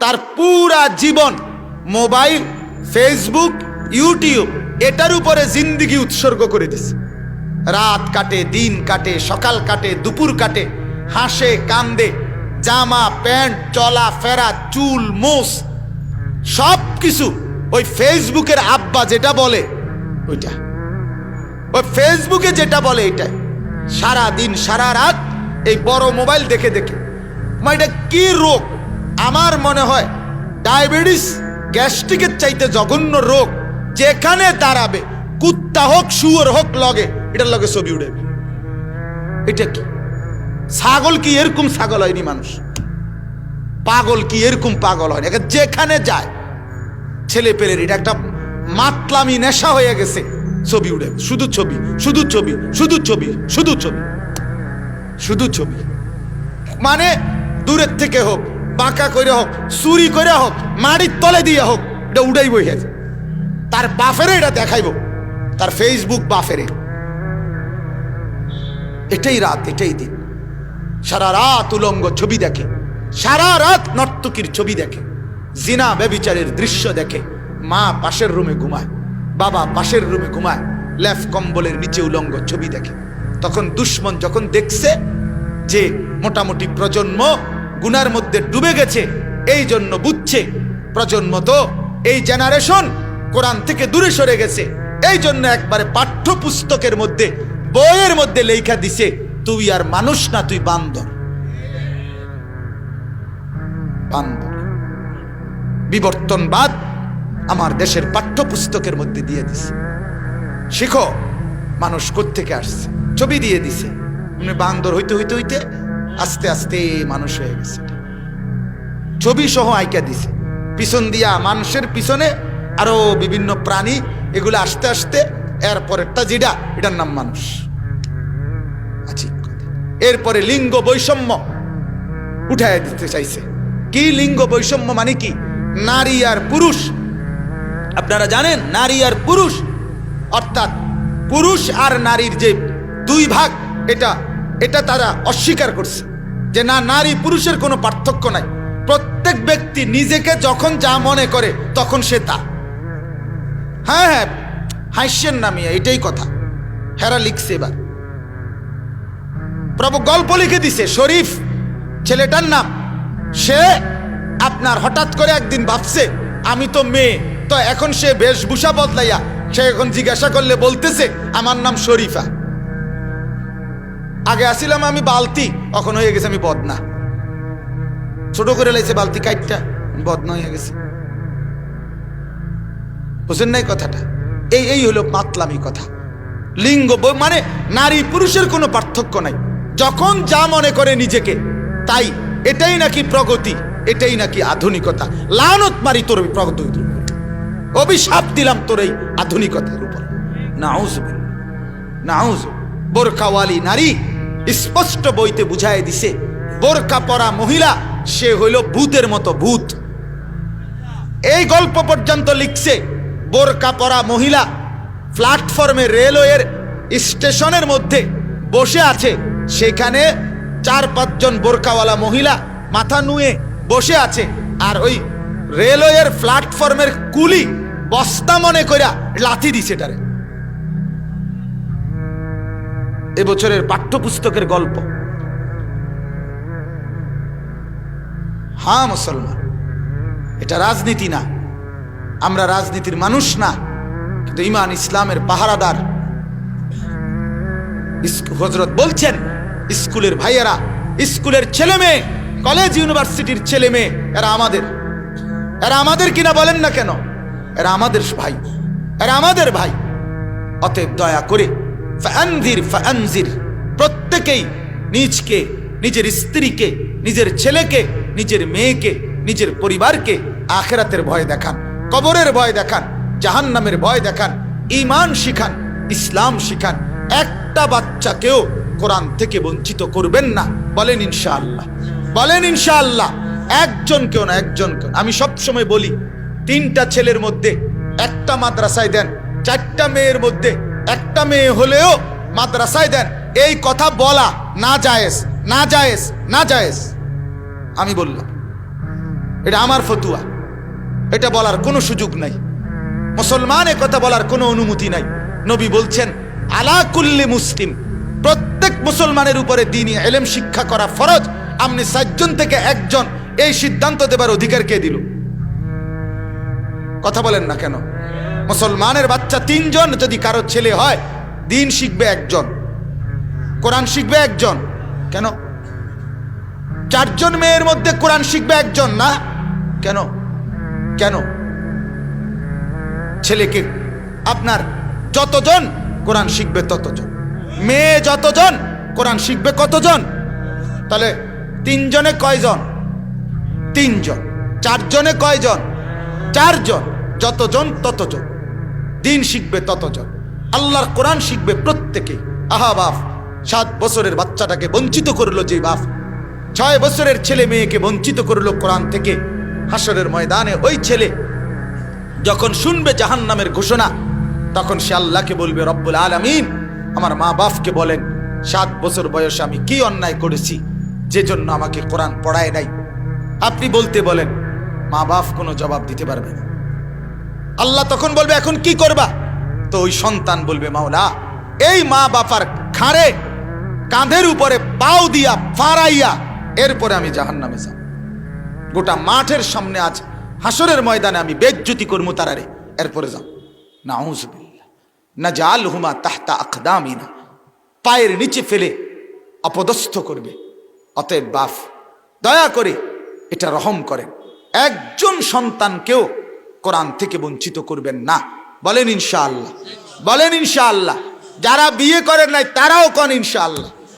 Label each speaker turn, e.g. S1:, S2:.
S1: তার পুরা জীবন mobile, Facebook, YouTube, এটার উপরে জিন্দিগি উৎসর্গ করে দিছে। রাত কাটে, দিন কাটে, সকাল কাটে, দুপুর কাটে, হাসে, কান্দে, জামা, প্যান্ট, চলা, ফেরা, চুল মোস সব কিছু ওই ফেসবুকের আব্বা যেটা বলে, ওইটা। ওই ফেসবুকে যেটা বলে এটাই। সারা দিন সারা রাত এই বড় মোবাইল দেখে দেখে। মা এটা কি রোগ? আমার মনে হয় ডায়াবেটিস গ্যাস্ট্রিকের চাইতে জঘন্য রোগ যেখানে দাঁড়াবে, কুত্তা হোক, শুয়োর হোক, লগে, এটার লগে ছবি উঠে এটা কি? ছাগল কি এরকম ছাগল হয়নি মানুষ? পাগল কি এরকম পাগল হয়নি? যেখানে যায়, ছেলে পেলের এটা একটা মাতলামি নেশা হয়ে গেছে, ছবি উঠে শুধু ছবি শুধু ছবি শুধু ছবি শুধু ছবি শুধু ছবি। মানে দূরের থেকে হোক বাঁকা করে হোক, চুরি করে হোক মাটির তলে দিয়ে হোক, এটা উড়াই বই আছে তার বাফেরে এটা দেখাইব, তার ফেসবুক বাফেরে। এটাই রাত, এটাই দিন। সারা রাত উলঙ্গ ছবি দেখে, সারা রাত নর্তকীর ছবি দেখে, জিনা ব্যবিচারের দৃশ্য দেখে, মা পাশের রুমে ঘুমায়, বাবা পাশের রুমে ঘুমায়, লেফ কম্বলের নিচে উলঙ্গ ছবি দেখে। তখন দুশ্মন যখন দেখছে যে মোটামুটি প্রজন্ম গুনার মধ্যে ডুবে গেছে, এই জন্য বুঝছে, প্রজন্ম তো এই জেনারেশন কোরআন থেকে দূরে সরে গেছে, এই জন্য একবারে পাঠ্যপুস্তকের মধ্যে, বইয়ের মধ্যে লেখা দিছে, তুই আর মানুষ না, তুই বান্দর। বান্দর। বিবর্তনবাদ আমার দেশের পাঠ্যপুস্তকের মধ্যে দিয়ে দিছে। শিখো, মানুষ থেকে আসছে? ছবি দিয়ে দিছে। বান্দর হইতে হইতে হইতে আস্তে আস্তে মানুষ হয়ে গেছে। ছবি সহ আইকা দিছে। পিছন দিয়া মানুষের পিছনে আরও বিভিন্ন প্রাণী, এগুলো আস্তে আস্তে এরপরেরটা যেটা এটার নাম মানুষ। আচ্ছা। এরপরে লিঙ্গ বৈষম্য উঠায় দিতে চাইছে। কি লিঙ্গ বৈষম্য মানে কি? নারী আর পুরুষ। আপনারা জানেন, নারী আর পুরুষ। অর্থাৎ পুরুষ আর নারীর যে দুই ভাগ, এটা এটা তারা অস্বীকার করছে। যে না, নারী পুরুষের কোনো পার্থক্য নাই। প্রত্যেক ব্যক্তি নিজেকে যখন যা মনে করে, তখন সে তা। হ্যাঁ হ্যাঁ হাস্যের নামিয়ে এটাই কথা। হেরা লিখছে এবার। প্রভু গল্প লিখে দিছে, শরীফ, ছেলেটার নাম। সে আপনার হঠাৎ করে একদিন ভাবছে, আমি তো মেয়ে, তো এখন সে বেশভূষা বদলাইয়া সে এখন জিজ্ঞাসা করলে বলতেছে, আমার নাম শরীফা। আগে আসিলাম আমি বালতি, এখন হয়ে গেছে আমি বদনা। ছোট করে লাইছে বালতি কাইটটা, বদনা হয়ে গেছে। বুঝেন নাই কথাটা? এই এই হলো পাতলামি কথা। লিঙ্গ মানে নারী পুরুষের কোনো পার্থক্য নাই। যখন যা মনে করে নিজেকে, তাই। এটাই নাকি প্রগতি, এটাই নাকি আধুনিকতা। লানত মারি তোর উপর। অভিশাপ দিলাম তোর এই আধুনিকতার উপর। নাউজ নাউজ বোরকাওয়ালি নারী স্পষ্ট বইতে বুঝায় দিছে, বোরকা পরা মহিলা, সে হইল ভূতের মতো ভূত। এই গল্প পর্যন্ত লিখছে, বোরকা পরা মহিলা প্ল্যাটফর্মে রেলওয়ের স্টেশনের মধ্যে বসে আছে। সেখানে চার পাঁচজন বোরকাওয়ালা মহিলা মাথা নুয়ে বসে আছে আর ওই রেলওয়ের প্ল্যাটফর্মের কুলি বস্তা মনে কইরা লাথি দিছে এটারে। এবছরের পাঠ্যপুস্তকের গল্প। হ্যাঁ মুসলমান, এটা রাজনীতি না। আমরা রাজনীতির মানুষ না, কিন্তু ইমান ইসলামের পাহারাদার। হজরত বলছেন, স্কুলের ভাইয়েরা, স্কুলের ছেলে মেয়ে কলেজ ইউনিভার্সিটির ছেলে মেয়ে, এরা আমাদের। এরা আমাদের কিনা বলেন না কেন? এরা আমাদের ভাই। এরা আমাদের ভাই। অতএব দয়া করে ফানজির ফানজির প্রত্যেকেই নিজকে, নিজের স্ত্রীকে, নিজের ছেলেকে, নিজের মেয়েকে, নিজের পরিবারকে আখেরাতের ভয় দেখান, কবরের ভয় দেখান, জাহান্নামের ভয় দেখান ইমান শিখান, ইসলাম শিখান। একটা বাচ্চাকেও কোরআন থেকে বঞ্চিত করবেন না। বলেন ইনশাআল্লাহ। বলেন ইনশাআল্লাহ। একজন কেউ না একজন কেউ আমি সব সময় বলি, তিনটা ছেলের মধ্যে একটা মাদ্রাসায় দেন, চারটা মেয়ের মধ্যে একটা মেয়ে হলেও মাদ্রাসায় দেন। এই কথা বলা না জায়েজ না জায়েজ না জায়েজ। আমি বললাম, এটা আমার ফতুয়া। এটা বলার কোনো সুযোগ নাই। মুসলমান এ কথা বলার কোনো অনুমতি নাই। নবী বলছেন, আলা কুল্লি মুসলিম। প্রত্যেক মুসলমানের উপরে দিনই এলেম শিক্ষা করা ফরজ। আপনি চারজন থেকে একজন, এই সিদ্ধান্ত দেবার অধিকার কে দিল? কথা বলেন না কেন? মুসলমানের বাচ্চা তিনজন, যদি কারও ছেলে হয়, দিন শিখবে একজন। কোরআন শিখবে একজন। কেন? চারজন মেয়ের মধ্যে কোরআন শিখবে একজন না? কেন? কেন? ছেলেকে আপনার যতজন, কোরআন শিখবে ততজন। মেয়ে যতজন, কোরআন শিখবে কতজন? তাহলে তিনজনে কয়জন? তিনজন। চারজনে কয়জন? চারজন। যতজন, ততজন। দিন শিখবে ততজন। আল্লাহর কোরআন শিখবে প্রত্যেকে। আহা বাপ, সাত বছরের বাচ্চাটাকে বঞ্চিত করল যে বাপ। ছয় বছরের ছেলে মেয়েকে বঞ্চিত করল কোরআন থেকে। হাসরের ময়দানে ওই ছেলে যখন শুনবে জাহান নামের ঘোষণা, তখন সে আল্লাহকে বলবে, রব্বুল আলামিন, আমার মা বাপকে বলেন, সাত বছর বয়সে আমি কি অন্যায় করেছি যে জন্য আমাকে কোরআন পড়ায় নাই? আপনি বলতে বলেন, মা বাপ কোনো জবাব দিতে পারবে না। আল্লাহ তখন বলবে, এখন কি করবা? তো ওই সন্তান বলবে, মাওলা, এই মা বাপার খাড়ে কাঁধের উপরে পাও দিয়া ফারাইয়া এরপরে আমি জাহান নামে যাব। গোটা মাঠের সামনে আজ হাসরের ময়দানে আমি বেজ্জুতি করব তারারে, এরপরে যাও। না না জাল হুমা তাহতা আখদামিনা পায়ের নিচে ফেলে অপদস্থ করবে। অতএব বাফ দয়া করে এটা রহম করেন। একজন সন্তানকেও কোরআন থেকে বঞ্চিত করবেন না। বলেন ইনশাআল্লাহ। বলেন ইনশাআল্লাহ। যারা বিয়ে করেন নাই, তারাও কন ইনশাআল্লাহ।